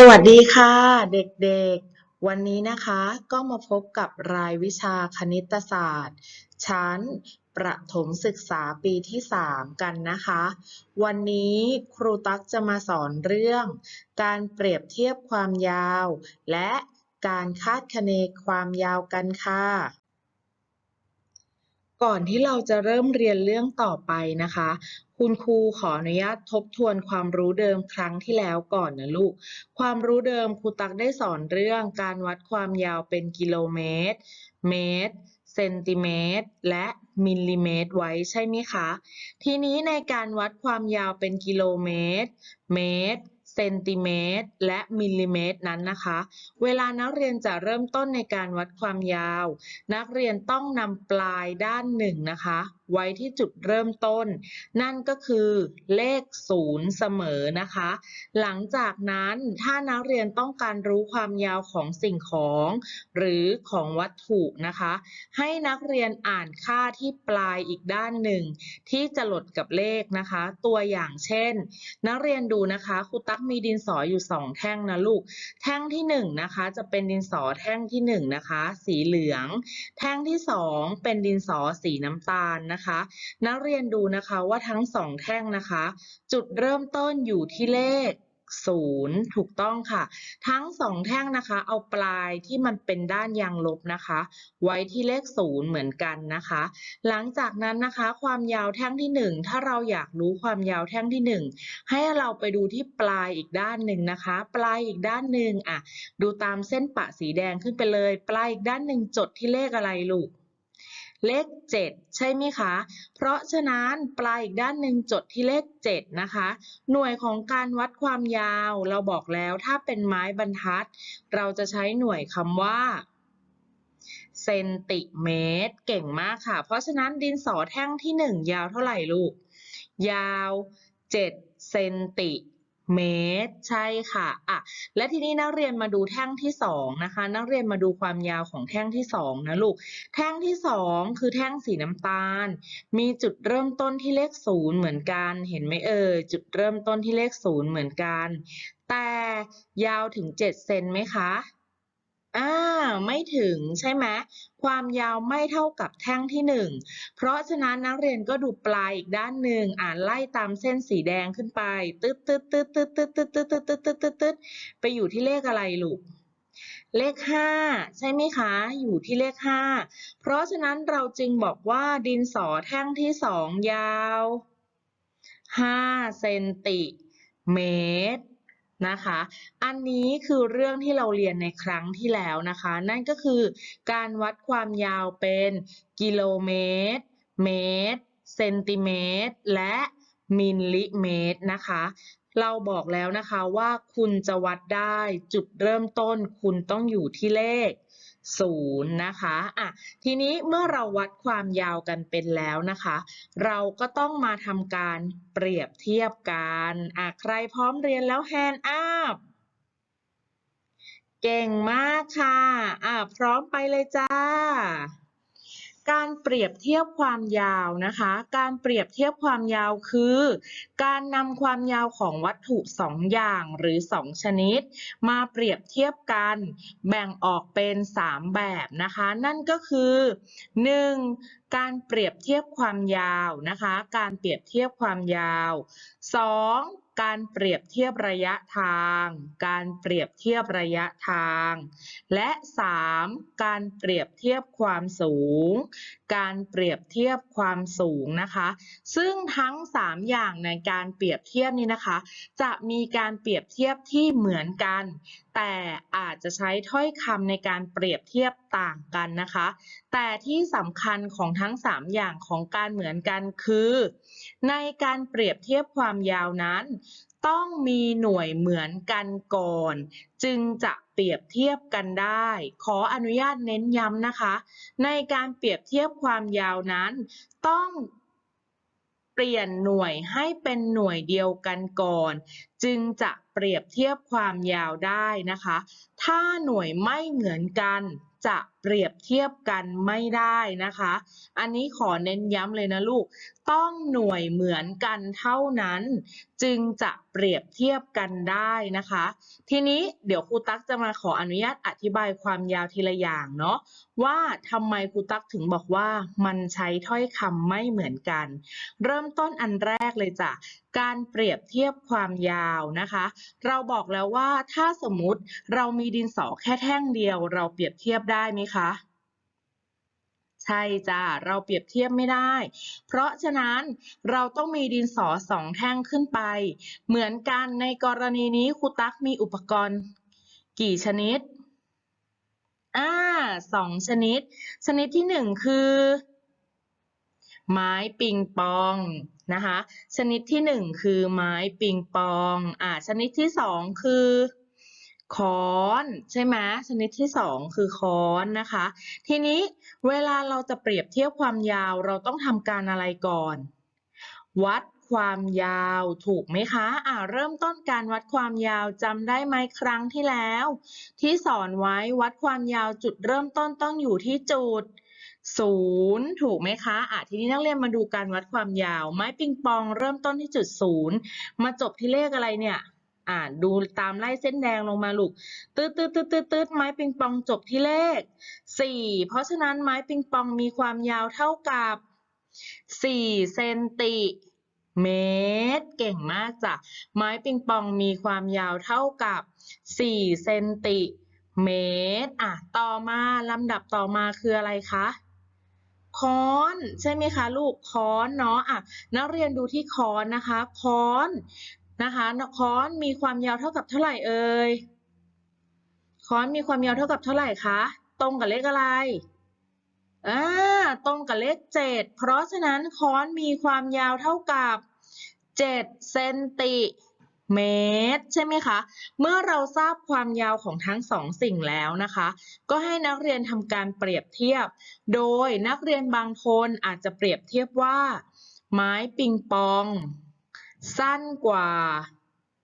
สวัสดีค่ะ เด็กๆ วันนี้นะคะก็มาพบกับรายวิชาคณิตศาสตร์ ชั้นประถมศึกษาปีที่ 3 กันนะคะ วันนี้ครูตั๊กจะมาสอนเรื่อง การเปรียบเทียบความยาว และการคาดคะเนความยาวกันค่ะ ก่อนที่เราจะเริ่มเรียนเรื่องต่อไปนะคะ คุณครูขออนุญาตทบทวนความรู้เดิมครั้งที่แล้วก่อนนะลูก ความรู้เดิมครูตักได้สอนเรื่องการวัดความยาวเป็นกิโลเมตร เมตร เซนติเมตร และมิลลิเมตร ไว้ใช่ไหมคะ ทีนี้ในการวัดความยาวเป็นกิโลเมตร เมตรเซนติเมตร และมิลลิเมตรนั้นนะคะ เวลานักเรียนจะเริ่มต้นในการวัดความยาว นักเรียนต้องนำปลายด้านหนึ่งนะคะไว้ที่จุดเริ่มต้น นั่นก็คือเลขศูนย์เสมอนะคะ หลังจากนั้นถ้านักเรียนต้องการรู้ความยาวของสิ่งของ หรือของวัตถุนะคะ ให้นักเรียนอ่านค่าที่ปลายอีกด้านหนึ่ง ที่จะหลดกับเลขนะคะ ตัวอย่างเช่น นักเรียนดูนะคะครูตั๊กมีดินสออยู่สองแท่งนะลูก แท่งที่หนึ่งนะคะจะเป็นดินสอแท่งที่หนึ่งนะคะ สีเหลือง แท่งที่สองเป็นดินสอสีน้ำตาลนะคะนักเรียนดูนะคะว่าทั้งสองแท่งนะคะ จุดเริ่มต้นอยู่ที่เลขศูนย์ถูกต้องค่ะ ทั้งสองแท่งนะคะ เอาปลายที่มันเป็นด้านยางลบนะคะ ไว้ที่เลขศูนย์เหมือนกันนะคะ หลังจากนั้นนะคะ ความยาวแท่งที่หนึ่งถ้าเราอยากรู้ความยาวแท่งที่หนึ่งให้เราไปดูที่ปลายอีกด้านหนึ่งนะคะ ปลายอีกด้านหนึ่งอะ ดูตามเส้นปะสีแดงขึ้นไปเลย ปลายอีกด้านหนึ่งจดที่เลขอะไรลูก เลข 7 ใช่ไหมคะ เพราะฉะนั้นปลายอีกด้านหนึ่งจดที่เลข 7 นะคะ หน่วยของการวัดความยาวเราบอกแล้วถ้าเป็นไม้บรรทัด เราจะใช้หน่วยคำว่าเซนติเมตร เก่งมากค่ะ เพราะฉะนั้นดินสอแท่งที่ 1 ยาวเท่าไหร่ลูก ยาว 7 เซนติเเมตร ใช่ค่ะอะและทีนี้นักเรียนมาดูแท่งที่2นะคะ นักเรียนมาดูความยาวของแท่งที่2นะลูก แท่งที่ 2 คือแท่งสีน้ำตาล มีจุดเริ่มต้นที่เลขศูนย์เหมือนกัน เห็นไหมเอ่ยจุดเริ่มต้นที่เลขศูนย์เหมือนกัน แต่ยาวถึง 7 เซนไหมคะ อ่า ไม่ถึงใช่ไหมความยาวไม่เท่ากับแท่งที่ 1 เพราะฉะนั้นนักเรียนก็ดูปลายอีกด้านหนึ่งอ่านไล่ตามเส้นสีแดงขึ้นไป ตึ๊ดตึ๊ดตึ๊ดตึ๊ดตึ๊ดตึ๊ดตึ๊ดตึ๊ดตึ๊ดตึ๊ดตึ๊ดตึ๊ดไปอยู่ที่เลขอะไรลูก เลข 5 ใช่ไหมคะ อยู่ที่เลข 5 เพราะฉะนั้นเราจึงบอกว่าดินสอแท่งที่ 2 ยาว 5 เซนติเมตร นะคะ อันนี้คือเรื่องที่เราเรียนในครั้งที่แล้วนะคะ นั่นก็คือการวัดความยาวเป็นกิโลเมตร เมตร เซนติเมตร และมิลลิเมตรนะคะ เราบอกแล้วนะคะว่าคุณจะวัดได้จุดเริ่มต้นคุณต้องอยู่ที่เลข ศูนย์นะคะอะทีนี้เมื่อเราวัดความยาวกันเป็นแล้วนะคะ เราก็ต้องมาทำการเปรียบเทียบกันอะใครพร้อมเรียนแล้วแฮนด์อัพเก่งมากค่ะอะพร้อมไปเลยจ้า การเปรียบเทียบความยาวนะคะ การเปรียบเทียบความยาวคือ การนำความยาวของวัตถุสองอย่างหรือสองชนิด มาเปรียบเทียบกันแบ่งออกเป็น 3 แบบนะคะ นั่นก็คือ 1. การเปรียบเทียบความยาวนะคะ การเปรียบเทียบความยาว 2. การเปรียบเทียบระยะทาง การเปรียบเทียบระยะทาง และ 3. การเปรียบเทียบความสูง การเปรียบเทียบความสูงนะคะ ซึ่งทั้ง 3 อย่างในการเปรียบเทียบนี้นะคะ จะมีการเปรียบเทียบที่เหมือนกัน แต่อาจจะใช้ถ้อยคำในการเปรียบเทียบต่างกันนะคะ แต่ที่สำคัญของทั้ง 3 อย่างของการเหมือนกันคือ ในการเปรียบเทียบความยาวนั้น ต้องมีหน่วยเหมือนกันก่อน จึงจะเปรียบเทียบกันได้ ขออนุญาตเน้นย้ำนะคะ ในการเปรียบเทียบความยาวนั้น ต้อง เปลี่ยนหน่วยให้เป็นหน่วยเดียวกันก่อน จึงจะเปรียบเทียบความยาวได้นะคะ ถ้าหน่วยไม่เหมือนกันจะ เปรียบเทียบกันไม่ได้นะคะ อันนี้ขอเน้นย้ำเลยนะลูก ต้องหน่วยเหมือนกันเท่านั้น จึงจะเปรียบเทียบกันได้นะคะ ทีนี้เดี๋ยวครูตั๊กจะมาขออนุญาตอธิบายความยาวทีละอย่างเนาะว่าทำไมครูตั๊กถึงบอกว่ามันใช้ถ้อยคำไม่เหมือนกัน เริ่มต้นอันแรกเลยจ้ะการเปรียบเทียบความยาวนะคะ เราบอกแล้วว่าถ้าสมมติเรามีดินสอแค่แท่งเดียว เราเปรียบเทียบได้ไหมคะใช่จ้ะเราเปรียบเทียบไม่ได้ เพราะฉะนั้นเราต้องมีดินสอสองแท่งขึ้นไป เหมือนกันในกรณีนี้ครูตั๊กมีอุปกรณ์กี่ชนิด อ่าสองชนิด ชนิดที่หนึ่งคือ ไม้ปิงปองนะคะ ชนิดที่หนึ่งคือไม้ปิงปอง อ่า ชนิดที่สองคือ ค้อนใช่ไหมชนิดที่สองคือค้อนนะคะ ทีนี้เวลาเราจะเปรียบเทียบความยาวเราต้องทำการอะไรก่อน วัดความยาวถูกไหมคะอ่าเริ่มต้นการวัดความยาวจำได้ไหมครั้งที่แล้ว ที่สอนไว้วัดความยาวจุดเริ่มต้นต้องอยู่ที่จุดศูนย์ถูกไหมคะอะทีนี้นักเรียนมาดูการวัดความยาว ไม้ปิงปองเริ่มต้นที่จุดศูนย์มาจบที่เลขอะไรเนี่ย อ่าดูตามไล่เส้นแดงลงมาลูกตืดตืดตืดตืดตืดไม้ปิงปองจบที่เลขสี่เพราะฉะนั้นไม้ปิงปองมีความยาวเท่ากับสี่เซนติเมตร เก่งมากจ้ะ ไม้ปิงปองมีความยาวเท่ากับ 4 เซนติเมตร อะ ต่อมาลำดับต่อมาคืออะไรคะค้อนใช่ไหมคะลูกค้อนเนาะอะนักเรียนดูที่ค้อนนะคะค้อน นะคะค้อนมีความยาวเท่ากับเท่าไหร่เอ่ยค้อนมีความยาวเท่ากับเท่าไหร่คะ ตรงกับเลขอะไรอ่าตรงกับเลขเจ็ดเพราะฉะนั้นค้อนมีความยาวเท่ากับเจ็ดเซนติเมตรใช่ไหมคะ เมื่อเราทราบความยาวของทั้งสองสิ่งแล้วนะคะ ก็ให้นักเรียนทำการเปรียบเทียบ โดยนักเรียนบางคนอาจจะเปรียบเทียบว่า ไม้ปิงปอง สั้นกว่า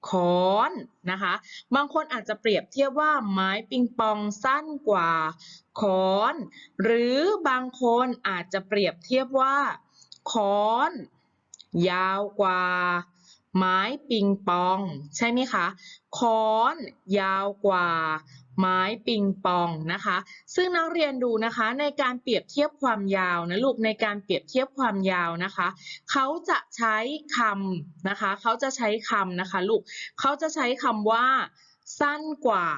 ค้อนนะคะ บางคนอาจจะเปรียบเทียบว่าไม้ปิงปองสั้นกว่าค้อน หรือบางคนอาจจะเปรียบเทียบว่าค้อน ยาวกว่า ไม้ปิงปอง ใช่ไหมคะค้อน ยาวกว่า ไม้ปิงปองนะคะ ซึ่งนักเรียนดูนะคะในการเปรียบเทียบความยาวนะลูกในการเปรียบเทียบความยาวนะคะ เขาจะใช้คำนะคะ เขาจะใช้คำนะคะลูกเขาจะใช้คำว่าสั้นกว่า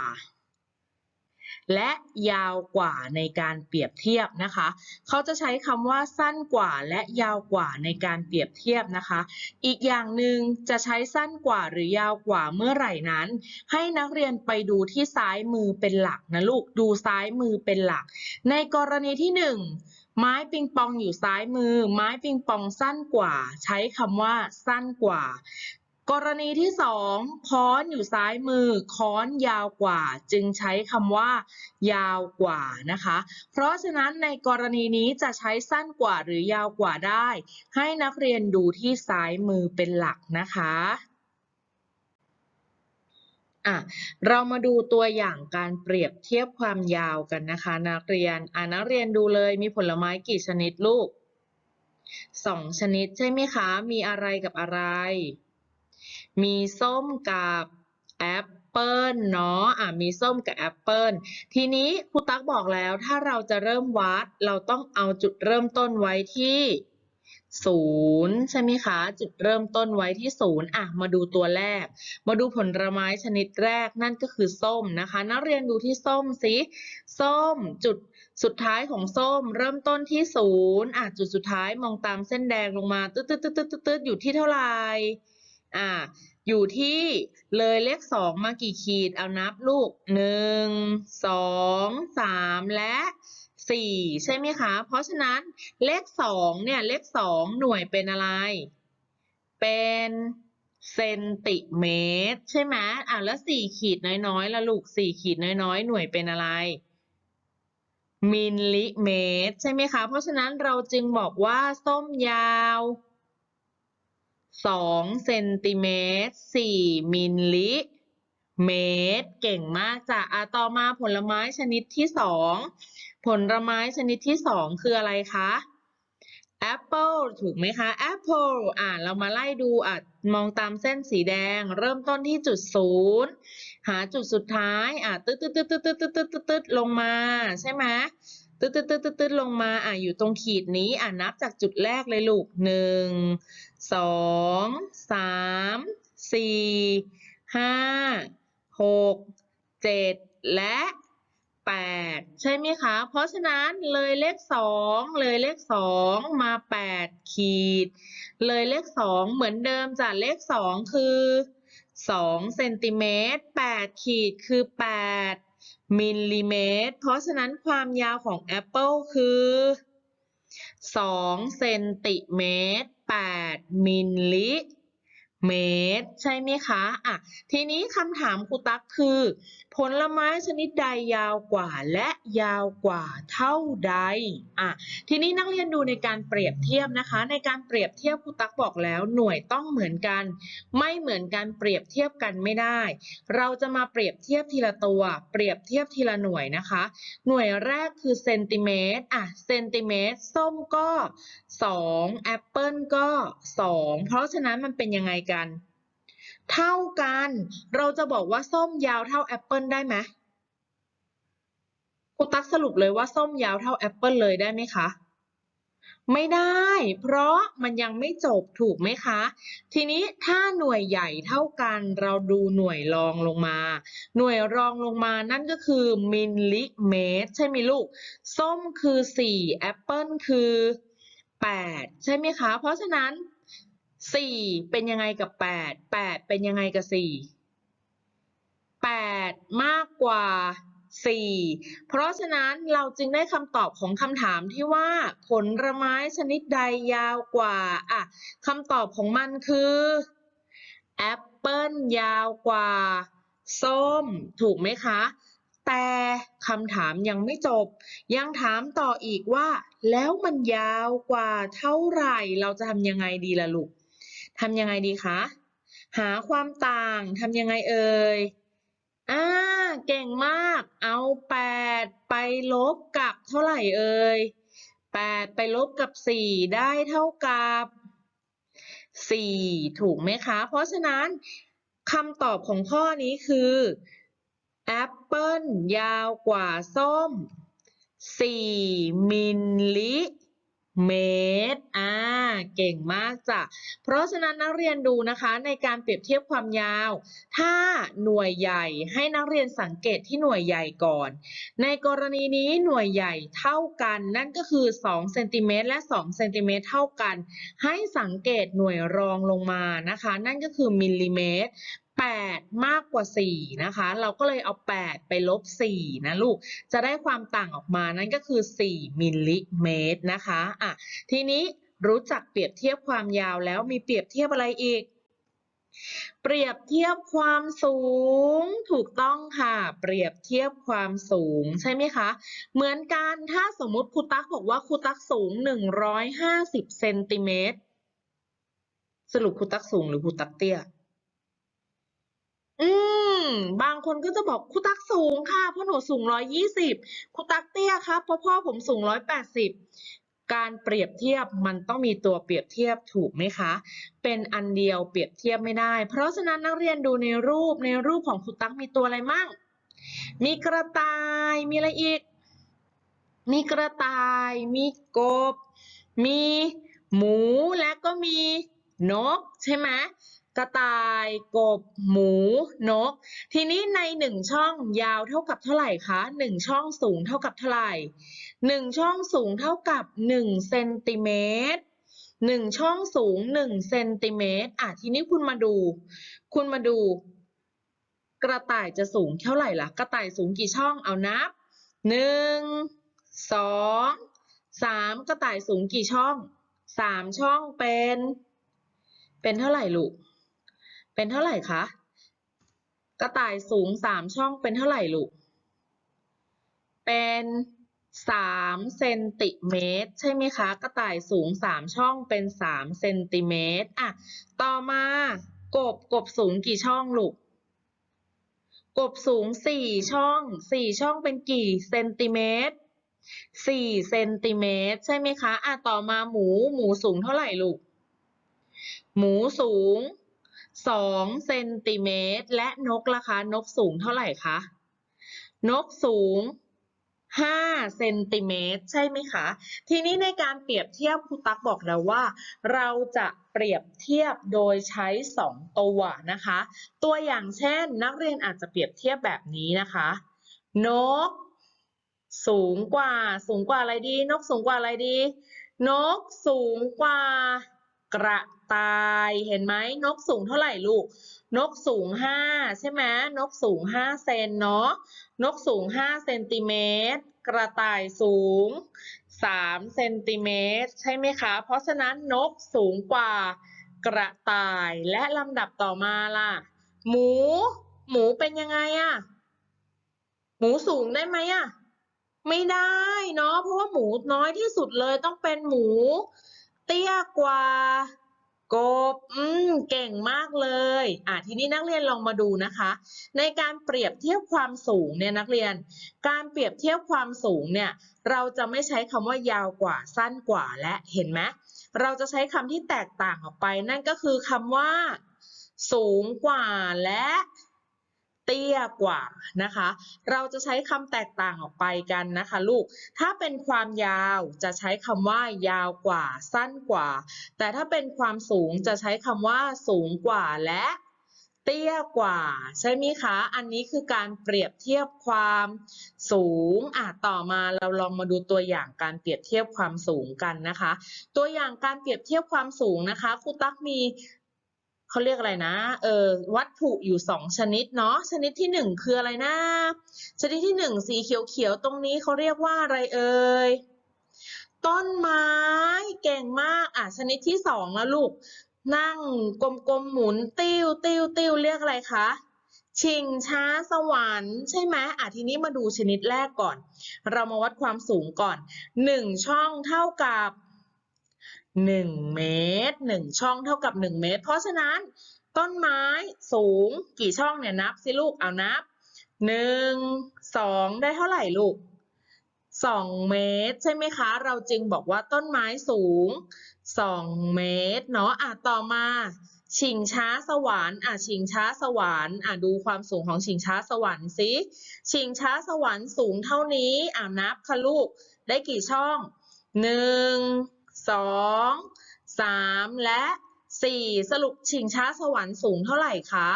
และยาวกว่าในการเปรียบเทียบนะคะ เขาจะใช้คำว่าสั้นกว่าและยาวกว่าในการเปรียบเทียบนะคะ อีกอย่างหนึ่งจะใช้สั้นกว่าหรือยาวกว่าเมื่อไหร่นั้น ให้นักเรียนไปดูที่ซ้ายมือเป็นหลักนะลูก ดูซ้ายมือเป็นหลัก ในกรณีที่หนึ่งไม้ปิงปองอยู่ซ้ายมือ ไม้ปิงปองสั้นกว่า ใช้คำว่าสั้นกว่า กรณีที่สองค้อนอยู่ซ้ายมือ ค้อนยาวกว่า จึงใช้คำว่า ยาวกว่านะคะ เพราะฉะนั้นในกรณีนี้จะใช้สั้นกว่าหรือยาวกว่าได้ ให้นักเรียนดูที่ซ้ายมือเป็นหลักนะคะอะเรามาดูตัวอย่างการเปรียบเทียบความยาวกันนะคะ นักเรียนอะนักเรียนดูเลยมีผลไม้กี่ชนิดลูกสองชนิดใช่ไหมคะ มีอะไรกับอะไร มีส้มกับแอปเปิลเนาะอะมีส้มกับแอปเปิลทีนี้ครูตั๊กบอกแล้วถ้าเราจะเริ่มวัด เราต้องเอาจุดเริ่มต้นไว้ที่ศูนย์ใช่ไหมคะ จุดเริ่มต้นไว้ที่ศูนย์อะมาดูตัวแรก มาดูผลไม้ชนิดแรกนั่นก็คือส้มนะคะ นักเรียนดูที่ส้มสิส้มจุดสุดท้ายของส้ม เริ่มต้นที่ศูนย์อะจุดสุดท้ายมองตามเส้นแดงลงมาตึ๊ดตึ๊ดตึ๊ดตึ๊ดตึ๊ดอยู่ที่เท่าไหร่ อ่า อยู่ที่เลยเลขสองมากี่ขีด เอานับลูกหนึ่งสองสามและสี่ใช่ไหมคะ เพราะฉะนั้นเลขสองเนี่ยเลขสองหน่วยเป็นอะไร เป็นเซนติเมตร ใช่ไหมอะแล้วสี่ขีดน้อยๆละลูกสี่ขีดน้อยๆ หน่วยเป็นอะไรมิลลิเมตร ใช่ไหมคะ เพราะฉะนั้นเราจึงบอกว่าส้มยาว สองเซนติเมตรสี่มิลลิเมตร เก่งมากจ้ะอะต่อมาผลไม้ชนิดที่สองผลไม้ชนิดที่สองคืออะไรคะแอปเปิลถูกไหมคะแอปเปิลอ่าเรามาไล่ดูอะมองตามเส้นสีแดง เริ่มต้นที่จุดศูนย์หาจุดสุดท้ายอะตึ๊ดตึ๊ดตึ๊ดตึ๊ดตึ๊ดตึ๊ดตึ๊ดตึ๊ดตึ๊ดลงมาใช่ไหมตึ๊ดตึ๊ดตึ๊ดตึ๊ดตึ๊ดลงมาอะอยู่ตรงขีดนี้อะนับจากจุดแรกเลยลูกหนึ่งส สองสามสี่ห้าหกเจ็ดและแปดใช่ไหมคะ เพราะฉะนั้นเลยเลขสองเลยเลขสองมาแปดขีด เลยเลขสองเหมือนเดิมจ้ะเลขสองคือสองเซนติเมตรแปดขีดคือแปดมิลลิเมตร เพราะฉะนั้นความยาวของแอปเปิลคือสองเซนติเมตร 8 มิลลิ เมตร ใช่ไหมคะอะทีนี้คำถามครูตั๊กคือ ผลไม้ชนิดใดยาวกว่าและยาวกว่าเท่าใดอะทีนี้นักเรียนดูในการเปรียบเทียบนะคะ ในการเปรียบเทียบครูตั๊กบอกแล้ว หน่วยต้องเหมือนกัน ไม่เหมือนกันเปรียบเทียบกันไม่ได้ เราจะมาเปรียบเทียบทีละตัว เปรียบเทียบทีละหน่วยนะคะ หน่วยแรกคือเซนติเมตรอะเซนติเมตรส้มก็2แอปเปิลก็ 2 เพราะฉะนั้นมันเป็นยังไงกันเท่ากัน เราจะบอกว่าส้มยาวเท่าแอปเปิลได้ไหมครูตักสรุปเลยว่าส้มยาวเท่าแอปเปิลเลยได้ไหมคะ ไม่ได้ เพราะมันยังไม่จบถูกไหมคะ ทีนี้ถ้าหน่วยใหญ่เท่ากันเราดูหน่วยรองลงมา หน่วยรองลงมานั่นก็คือมิลลิเมตร ใช่ไหมลูก ส้มคือ 4 แอปเปิลคือ 8 ใช่ไหมคะ เพราะฉะนั้น 4เป็นยังไงกับ8 8เป็นยังไงกับ4 8มากกว่า4เพราะฉะนั้นเราจึงได้คำตอบของคำถามที่ว่า ผลไม้ชนิดใดยาวกว่าอะคำตอบของมันคือแอปเปิลยาวกว่าส้ม ถูกไหมคะ แต่คำถามยังไม่จบ ยังถามต่ออีกว่า แล้วมันยาวกว่าเท่าไหร่ เราจะทำยังไงดีล่ะลูก ทำยังไงดีคะ หาความต่างทำยังไงเอ่ยอ่าเก่งมาก เอา 8 ไปลบกับเท่าไหร่เอ่ย8 ไปลบกับ 4 ได้เท่ากับ 4 ถูกไหมคะ เพราะฉะนั้นคำตอบของข้อนี้คือแอปเปิลยาวกว่าส้ม 4 มิลลิ เมตร อ่า เก่งมากจ้ะ เพราะฉะนั้นนักเรียนดูนะคะในการเปรียบเทียบความยาว ถ้าหน่วยใหญ่ให้นักเรียนสังเกตที่หน่วยใหญ่ก่อน ในกรณีนี้หน่วยใหญ่เท่ากันนั่นก็คือ2เซนติเมตรและ2เซนติเมตรเท่ากัน ให้สังเกตหน่วยรองลงมานะคะ นั่นก็คือมิลลิเมตร 8 มากกว่า 4 นะคะ เราก็เลยเอา 8 ไปลบ 4 นะลูก จะได้ความต่างออกมานั่นก็คือ 4 มิลลิเมตรนะคะอะทีนี้รู้จักเปรียบเทียบความยาวแล้วมีเปรียบเทียบอะไรอีก เปรียบเทียบความสูงถูกต้องค่ะ เปรียบเทียบความสูงใช่ไหมคะ เหมือนกันถ้าสมมุติครูตักบอกว่าครูตักสูง 150เซนติเมตรสรุปครูตักสูงหรือครูตักเตี้ย อืม บางคนก็จะบอกครูตักสูงค่ะเพราะหนูสูงร้อยยี่สิบครูตักเตี้ยครับเพราะพ่อผมสูงร้อยแปดสิบการเปรียบเทียบมันต้องมีตัวเปรียบเทียบถูกไหมคะ เป็นอันเดียวเปรียบเทียบไม่ได้ เพราะฉะนั้นนักเรียนดูในรูปในรูปของครูตักมีตัวอะไรมั่ง มีกระต่าย มีอะไรอีก มีกระต่าย มีกบ มีหมูและก็มีนกใช่ไหม กระต่าย กบ หมู นก ทีนี้ในหนึ่งช่องยาวเท่ากับเท่าไหร่คะหนึ่งช่องสูงเท่ากับเท่าไหร่หนึ่งช่องสูงเท่ากับหนึ่งเซนติเมตรหนึ่งช่องสูงหนึ่งเซนติเมตรอะทีนี้คุณมาดู คุณมาดู กระต่ายจะสูงเท่าไหร่ล่ะ กระต่ายสูงกี่ช่องเอานับหนึ่งสองสามกระต่ายสูงกี่ช่องสามช่องเป็น เป็นเท่าไหร่ลูก เป็นเท่าไหร่คะ กระต่ายสูงสามช่องเป็นเท่าไหร่ลูก เป็นสามเซนติเมตรใช่ไหมคะ กระต่ายสูงสามช่องเป็นสามเซนติเมตรอะ ต่อมากบกบสูงกี่ช่องลูก กบสูงสี่ช่องสี่ช่องเป็นกี่เซนติเมตรสี่เซนติเมตรใช่ไหมคะอะต่อมาหมูหมูสูงเท่าไหร่ลูก หมูสูง สองเซนติเมตร และนกล่ะคะ นกสูงเท่าไหร่คะ นกสูงห้าเซนติเมตร ใช่ไหมคะ ทีนี้ในการเปรียบเทียบครูตักบอกแล้วว่า เราจะเปรียบเทียบโดยใช้สองตัวนะคะ ตัวอย่างเช่น นักเรียนอาจจะเปรียบเทียบแบบนี้นะคะ นก สูงกว่า สูงกว่าอะไรดี นกสูงกว่าอะไรดี นกสูงกว่ากระ ตายเห็นไหมนกสูงเท่าไหร่ลูก นกสูงห้าใช่ไหมนกสูงห้าเซนเนาะนกสูงห้าเซนติเมตรกระต่ายสูงสามเซนติเมตรใช่ไหมคะ เพราะฉะนั้นนกสูงกว่ากระต่ายและลำดับต่อมาล่ะ หมู หมูเป็นยังไงอะหมูสูงได้ไหมอะไม่ได้เนาะเพราะว่าหมูน้อยที่สุดเลยต้องเป็นหมู เตี้ยกว่า กบ อืม เก่งมากเลย อ่าทีนี้นักเรียนลองมาดูนะคะ ในการเปรียบเทียบความสูงเนี่ยนักเรียน การเปรียบเทียบความสูงเนี่ย เราจะไม่ใช้คำว่ายาวกว่าสั้นกว่าและเห็นไหมเราจะใช้คำที่แตกต่างออกไป นั่นก็คือคำว่า สูงกว่าและ เตี้ยกว่านะคะ เราจะใช้คำแตกต่างออกไปกันนะคะลูก ถ้าเป็นความยาวจะใช้คำว่ายาวกว่า สั้นกว่า แต่ถ้าเป็นความสูงจะใช้คำว่าสูงกว่าและเตี้ยกว่า ใช่ไหมคะ อันนี้คือการเปรียบเทียบความสูงอะต่อมาเราลองมาดูตัวอย่างการเปรียบเทียบความสูงกันนะคะ ตัวอย่างการเปรียบเทียบความสูงนะคะครูตั๊กมี เขาเรียกอะไรนะ เออวัตถุอยู่สองชนิดเนาะ ชนิดที่หนึ่งคืออะไรนะ ชนิดที่หนึ่งสีเขียวๆตรงนี้เขาเรียกว่าอะไรเอ่ย ต้นไม้เก่งมาก อะชนิดที่สองแล้วลูก นั่งกลมๆหมุนติ้วติ้วติ้วเรียกอะไรคะชิงช้าสวรรค์ใช่ไหมอะทีนี้มาดูชนิดแรกก่อน เรามาวัดความสูงก่อนหนึ่งช่องเท่ากับ หนึ่งเมตรหนึ่งช่องเท่ากับหนึ่งเมตร เพราะฉะนั้นต้นไม้สูงกี่ช่องเนี่ยนับสิลูกเอานับหนึ่งสองได้เท่าไหร่ลูกสองเมตร ใช่ไหมคะ เราจึงบอกว่าต้นไม้สูงสองเมตรเนาะอะต่อมาชิงช้าสวรรค์อะชิงช้าสวรรค์อะดูความสูงของชิงช้าสวรรค์สิชิงช้าสวรรค์สูงเท่านี้อะนับค่ะลูกได้กี่ช่องห นึ่งสองสามและสี่สรุปชิงช้าสวรรค์สูงเท่าไหร่คะ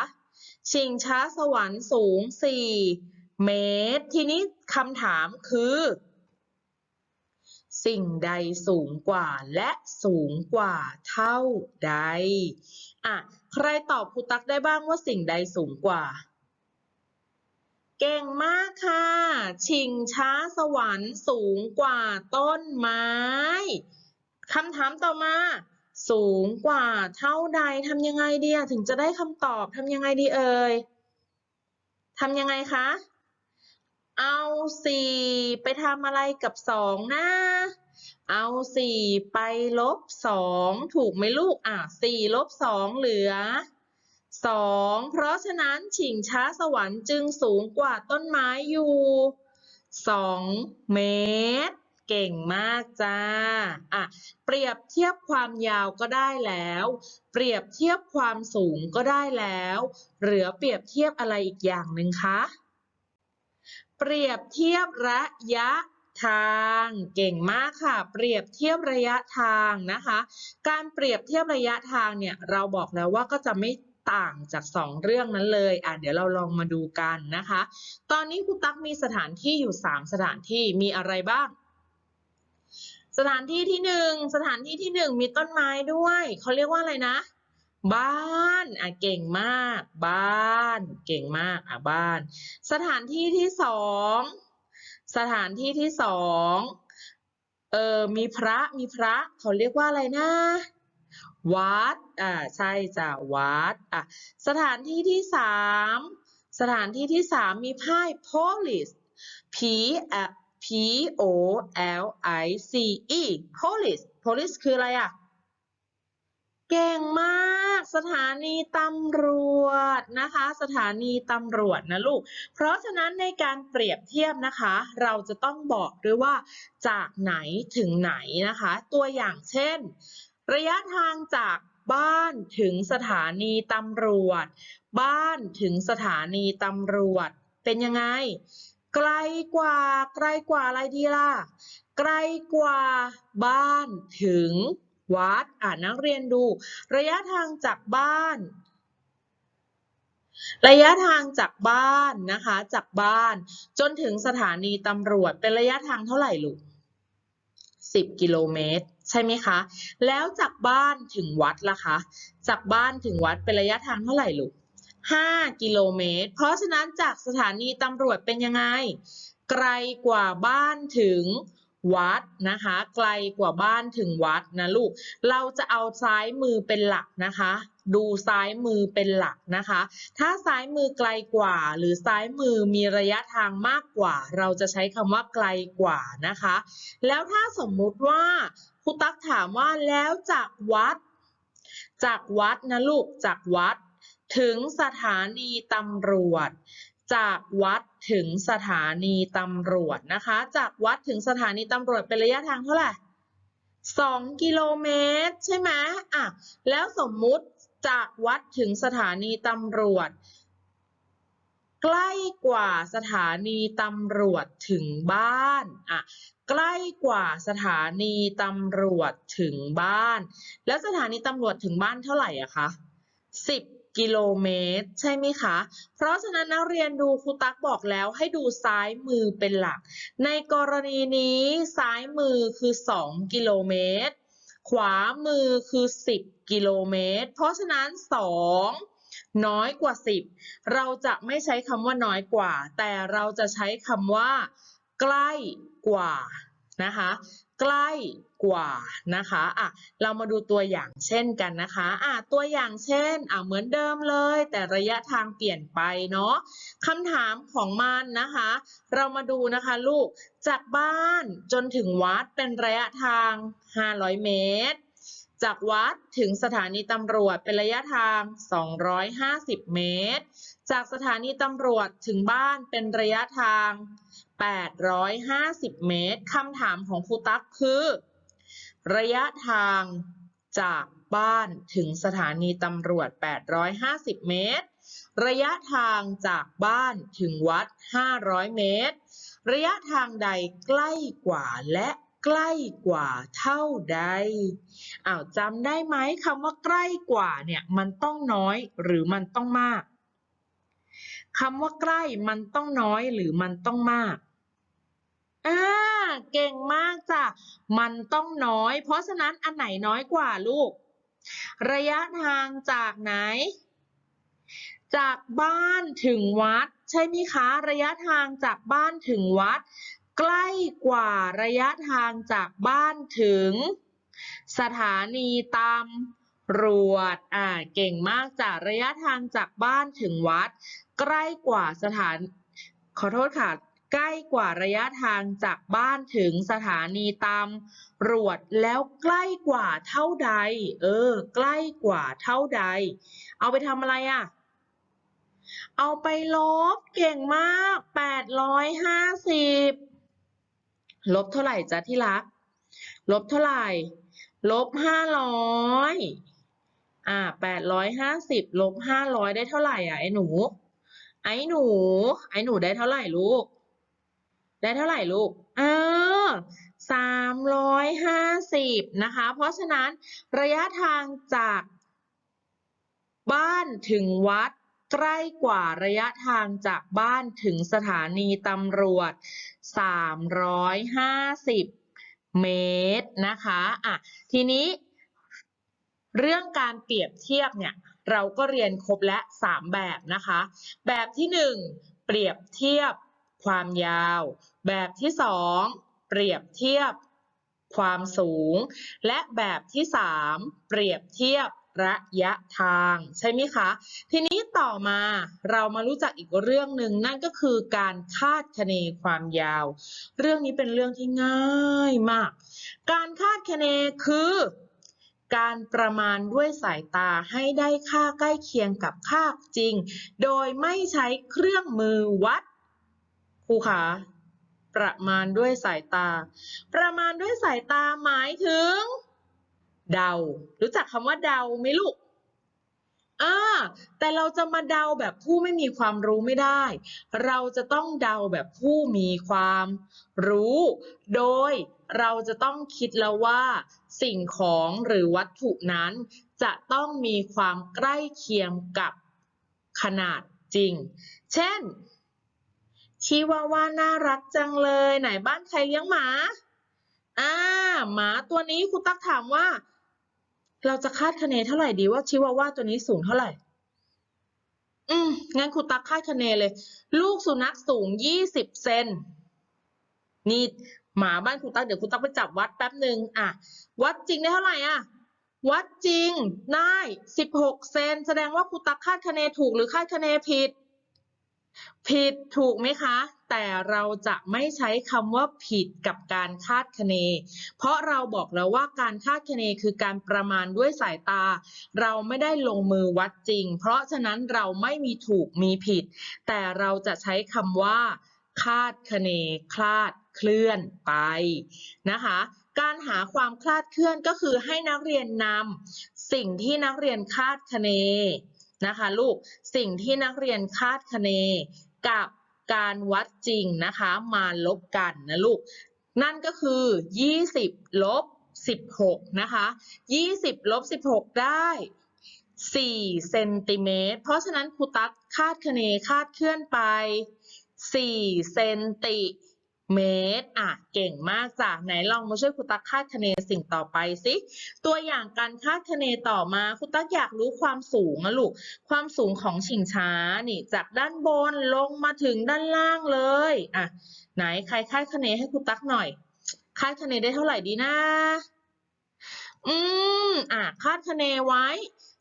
ชิงช้าสวรรค์สูงสี่เมตร ทีนี้คำถามคือ สิ่งใดสูงกว่าและสูงกว่าเท่าใด อะ ใครตอบครูตักได้บ้างว่าสิ่งใดสูงกว่า เก่งมากค่ะ ชิงช้าสวรรค์สูงกว่าต้นไม้ คำถามต่อมา สูงกว่าเท่าใดทำยังไงดีถึงจะได้คำตอบทำยังไงดีเอ่ยทำยังไงคะ เอาสี่ไปทำอะไรกับสองนะ เอาสี่ไปลบสองถูกไหมลูก อะสี่ลบสองเหลือสองเพราะฉะนั้นฉิงช้าสวรรค์จึงสูงกว่าต้นไม้อยู่สองเมตร เก่งมากจ้าอะเปรียบเทียบความยาวก็ได้แล้ว เปรียบเทียบความสูงก็ได้แล้ว เหลือเปรียบเทียบอะไรอีกอย่างหนึ่งคะ เปรียบเทียบระยะทางเก่งมากค่ะ เปรียบเทียบระยะทางนะคะ การเปรียบเทียบระยะทางเนี่ยเราบอกแล้วว่าก็จะไม่ต่างจากสองเรื่องนั้นเลยอะเดี๋ยวเราลองมาดูกันนะคะ ตอนนี้ครูตั๊กมีสถานที่อยู่สามสถานที่มีอะไรบ้าง สถานที่ที่หนึ่งสถานที่ที่หนึ่งมีต้นไม้ด้วยเขาเรียกว่าอะไรนะ บ้านอะเก่งมาก บ้าน เก่งมากอะบ้าน สถานที่ที่สองสถานที่ที่สองเออมีพระมีพระเขาเรียกว่าอะไรนะ วัดอ่าใช่จ้ะวัดอะสถานที่ที่สามสถานที่ที่สามมีป้าย police p a p o l i c e police police คืออะไรอะเก่งมาก สถานีตำรวจนะคะ สถานีตำรวจนะลูก เพราะฉะนั้นในการเปรียบเทียบนะคะ เราจะต้องบอกด้วยว่า จากไหนถึงไหนนะคะ ตัวอย่างเช่น ระยะทางจากบ้านถึงสถานีตำรวจ บ้านถึงสถานีตำรวจ เป็นยังไง ไกลกว่า ไกลกว่าอะไรดีล่ะ ไกลกว่าบ้านถึงวัด อ่านักเรียนดู ระยะทางจากบ้าน ระยะทางจากบ้านนะคะ จากบ้าน จนถึงสถานีตำรวจเป็นระยะทางเท่าไหร่ลูก10 กิโลเมตร ใช่ไหมคะ แล้วจากบ้านถึงวัดล่ะคะ จากบ้านถึงวัดเป็นระยะทางเท่าไหร่ลูก 5 กิโลเมตร เพราะฉะนั้นจากสถานีตำรวจเป็นยังไง ไกลกว่าบ้านถึงวัดนะคะ ไกลกว่าบ้านถึงวัดนะลูก เราจะเอาซ้ายมือเป็นหลักนะคะ ดูซ้ายมือเป็นหลักนะคะ ถ้าซ้ายมือไกลกว่า หรือซ้ายมือมีระยะทางมากกว่า เราจะใช้คำว่าไกลกว่านะคะ แล้วถ้าสมมุติว่าครูตั๊กถามว่าแล้วจากวัด จากวัดนะลูกจากวัด ถึงสถานีตำรวจ จากวัดถึงสถานีตำรวจนะคะ จากวัดถึงสถานีตำรวจเป็นระยะทางเท่าไหร่สองกิโลเมตรใช่ไหมอะแล้วสมมุติจากวัดถึงสถานีตำรวจ ใกล้กว่าสถานีตำรวจถึงบ้านอะใกล้กว่าสถานีตำรวจถึงบ้าน แล้วสถานีตำรวจถึงบ้านเท่าไหร่อะคะสิบ กิโลเมตร ใช่ไหมคะ เพราะฉะนั้นนักเรียนดูครูตั๊กบอกแล้วให้ดูซ้ายมือเป็นหลัก ในกรณีนี้ซ้ายมือคือ 2 กิโลเมตร ขวามือคือ 10 กิโลเมตร เพราะฉะนั้น 2น้อยกว่า 10 เราจะไม่ใช้คำว่าน้อยกว่า แต่เราจะใช้คำว่า ใกล้กว่า นะคะ ใกล้กว่านะคะอะเรามาดูตัวอย่างเช่นกันนะคะอะตัวอย่างเช่นอะเหมือนเดิมเลย แต่ระยะทางเปลี่ยนไปเนาะคำถามของมันนะคะ เรามาดูนะคะลูกจากบ้านจนถึงวัดเป็นระยะทาง 500 เมตร จากวัดถึงสถานีตำรวจเป็นระยะทาง 250 เมตร จากสถานีตำรวจถึงบ้านเป็นระยะทาง 850 เมตร คำถามของครูตั๊กคือ ระยะทางจากบ้านถึงสถานีตำรวจ 850 เมตร ระยะทางจากบ้านถึงวัด 500 เมตร ระยะทางใดใกล้กว่าและใกล้กว่าเท่าใดอ้าวจำได้ไหมคำว่าใกล้กว่าเนี่ยมันต้องน้อยหรือมันต้องมาก คำว่าใกล้มันต้องน้อยหรือมันต้องมากอ่าเก่งมากจ้ะ มันต้องน้อย เพราะฉะนั้นอันไหนน้อยกว่าลูก ระยะทางจากไหน จากบ้านถึงวัด ใช่ไหมคะ ระยะทางจากบ้านถึงวัด ใกล้กว่าระยะทางจากบ้านถึง สถานีตำ รวจอ่า เก่งมากจ้ะระยะทางจากบ้านถึงวัด ใกล้กว่าสถาน ขอโทษค่ะ ใกล้กว่าระยะทางจากบ้านถึงสถานีตำรวจแล้วใกล้กว่าเท่าใด เออ ใกล้กว่าเท่าใด เอาไปทำอะไรอะ เอาไปลบ เก่งมาก 850 ลบเท่าไหร่จ๊ะที่รัก ลบเท่าไหร่ลบ500อ่า850ลบ500ได้เท่าไหร่อะไอ้หนู ไอ้หนู ไอ้หนูได้เท่าไหร่ลูก ได้เท่าไหร่ลูกเออสามร้อยห้าสิบนะคะ เพราะฉะนั้นระยะทางจากบ้านถึงวัดใกล้กว่าระยะทางจากบ้านถึงสถานีตำรวจ 350 เมตรนะคะ อะ ทีนี้ เรื่องการเปรียบเทียบเนี่ยเราก็เรียนครบและ 3 แบบนะคะ แบบที่ 1 เปรียบเทียบความยาว แบบที่ 2 เปรียบเทียบความสูง และแบบที่ 3 เปรียบเทียบระยะทางใช่ไหมคะ ทีนี้ต่อมาเรามารู้จักอีกเรื่องหนึ่งนั่นก็คือการคาดคะเนความยาว เรื่องนี้เป็นเรื่องที่ง่ายมาก การคาดคะเนคือ การประมาณด้วยสายตาให้ได้ค่าใกล้เคียงกับค่าจริง โดยไม่ใช้เครื่องมือวัดครูคะประมาณด้วยสายตา ประมาณด้วยสายตาหมายถึง เดา รู้จักคำว่าเดาไหมลูก อ่าแต่เราจะมาเดาแบบผู้ไม่มีความรู้ไม่ได้ เราจะต้องเดาแบบผู้มีความรู้ โดยเราจะต้องคิดแล้วว่า สิ่งของหรือวัตถุนั้น จะต้องมีความใกล้เคียงกับขนาดจริง เช่นชิวาว่าน่ารักจังเลย ไหนบ้านใครเลี้ยงหมา อ่า หมาตัวนี้ครูตักถามว่า เราจะคาดคะเนเท่าไหร่ดีว่าชิวาว่าตัวนี้สูงเท่าไหร่ อืม งั้นครูตักคาดคะเนเลย ลูกสุนัขสูงยี่สิบเซน นี่หมาบ้านครูตักเดี๋ยวครูตักไปจับวัดแป๊บหนึ่งอะ วัดจริงได้เท่าไหร่อะ วัดจริงได้สิบหกเซน แสดงว่าครูตักคาดคะเนถูกหรือคาดคะเนผิด ผิดถูกไหมคะ แต่เราจะไม่ใช้คำว่าผิดกับการคาดคะเน เพราะเราบอกแล้วว่าการคาดคะเนคือการประมาณด้วยสายตา เราไม่ได้ลงมือวัดจริง เพราะฉะนั้นเราไม่มีถูกมีผิด แต่เราจะใช้คำว่า คาดคะเนคลาดเคลื่อนไปนะคะการหาความคลาดเคลื่อนก็คือให้นักเรียนนำสิ่งที่นักเรียนคาดคะเน นะคะลูกสิ่งที่นักเรียนคาดคะเนกับการวัดจริงนะคะมาลบกันนะลูก นั่นก็คือ 20 ลบ 16 นะคะ 20 ลบ 16 ได้ 4 เซนติเมตร เพราะฉะนั้นครูตั๊กคาดคะเนคาดเคลื่อนไป 4 เซนติเมตร เมตร อะ เก่งมากจ้ะ ไหนลองมาช่วยครูตั๊กคาดคะเนสิ่งต่อไปสิตัวอย่างการคาดคะเนต่อมาครูตั๊กอยากรู้ความสูงนะลูก ความสูงของชิงช้า นี่ จากด้านบนลงมาถึงด้านล่างเลย อะ ไหนใครคาดคะเนให้ครูตั๊กหน่อย คาดคะเนได้เท่าไหร่ดีนะ อืม อะ คาดคะเนไว้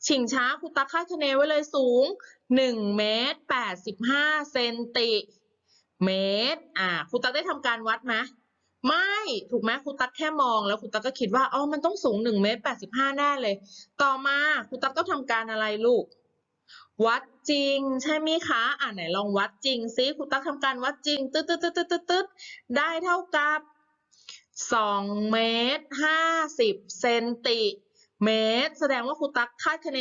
ชิงช้าครูตั๊กคาดคะเนไว้เลยสูง1เมตร85เซนติ เมตร อ่าครูตักได้ทำการวัดไหมไม่ถูกไหมครูตักแค่มองแล้วครูตักก็คิดว่าอ๋อมันต้องสูง1เมตร85แน่เลย ต่อมาครูตักต้องทำการอะไรลูก วัดจริงใช่ไหมคะอ่าไหนลองวัดจริงซิครูตักทำการวัดจริงตึ๊ดตึ๊ดตึ๊ดตึ๊ดตึ๊ดตึ๊ดได้เท่ากับ2เมตร50เซนติเมตร แสดงว่าครูตักคาดคะเน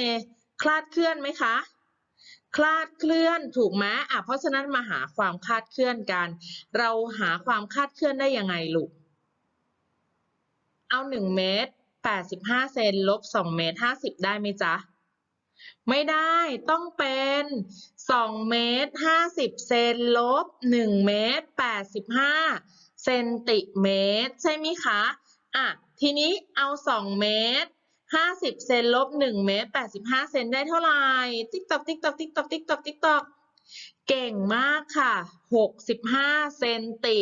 คลาดเคลื่อนไหมคะ คลาดเคลื่อนถูกไหมอะเพราะฉะนั้นมาหาความคลาดเคลื่อนกัน เราหาความคลาดเคลื่อนได้ยังไงลูก เอา1เมตร85เซนลบ2เมตร50 ได้ไหมจ๊ะ ไม่ได้ต้องเป็น2เมตร50เซนลบ1เมตร85เซนติเมตร ใช่ไหมคะ อะ ทีนี้เอา 2 เมตร 50เซนลบ1เมตร85เซนได้เท่าไหร่ ติ๊กตอกติ๊กตอกติ๊กตอกติ๊กตอกติ๊กตอกเก่งมากค่ะ65เซนติ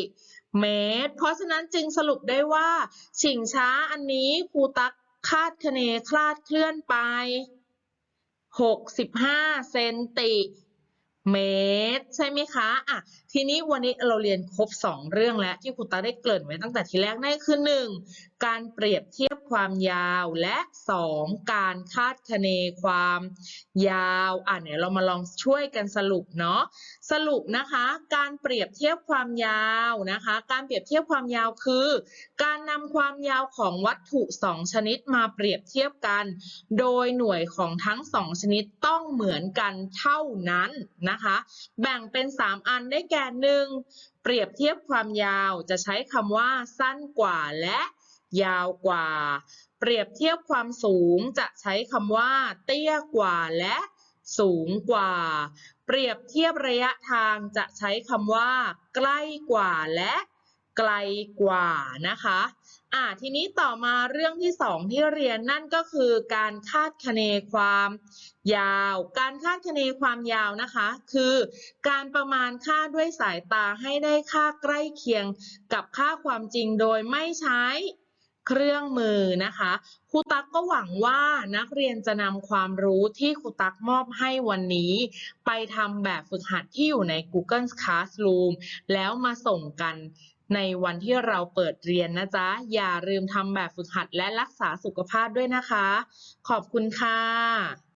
เมตร เพราะฉะนั้นจึงสรุปได้ว่า ชิงช้าอันนี้ครูตักคาดคะเนคลาดเคลื่อนไป65เซนติเมตร ใช่ไหมคะ อะ ทีนี้วันนี้เราเรียนครบ 2 เรื่องแล้วที่ครูตาได้เกริ่นไว้ตั้งแต่ทีแรกนั่นคือ 1. การเปรียบเทียบความยาวและ 2. การคาดคะเนความยาวอะเนี่ยเรามาลองช่วยกันสรุปเนาะสรุปนะคะ การเปรียบเทียบความยาวนะคะ การเปรียบเทียบความยาวคือ การนำความยาวของวัตถุ 2 ชนิดมาเปรียบเทียบกัน โดยหน่วยของทั้ง 2 ชนิดต้องเหมือนกันเท่านั้นนะคะ แบ่งเป็น 3 อันได้แก่หนึ่งเปรียบเทียบความยาวจะใช้คำว่า สั้นกว่าและยาวกว่า เปรียบเทียบความสูงจะใช้คำว่า เตี้ยกว่าและสูงกว่า เปรียบเทียบระยะทางจะใช้คำว่า ใกล้กว่าและไกลกว่านะคะ อ่าทีนี้ต่อมาเรื่องที่สองที่เรียนนั่นก็คือการคาดคะเนความยาว การคาดคะเนความยาวนะคะ คือการประมาณค่าด้วยสายตาให้ได้ค่าใกล้เคียงกับค่าความจริงโดยไม่ใช้เครื่องมือนะคะครูตักก็หวังว่านักเรียนจะนำความรู้ที่ครูตักมอบให้วันนี้ ไปทำแบบฝึกหัดที่อยู่ใน Google Classroom แล้วมาส่งกัน ในวันที่เราเปิดเรียนนะจ๊ะ อย่าลืมทำแบบฝึกหัดและรักษาสุขภาพด้วยนะคะ ขอบคุณค่ะ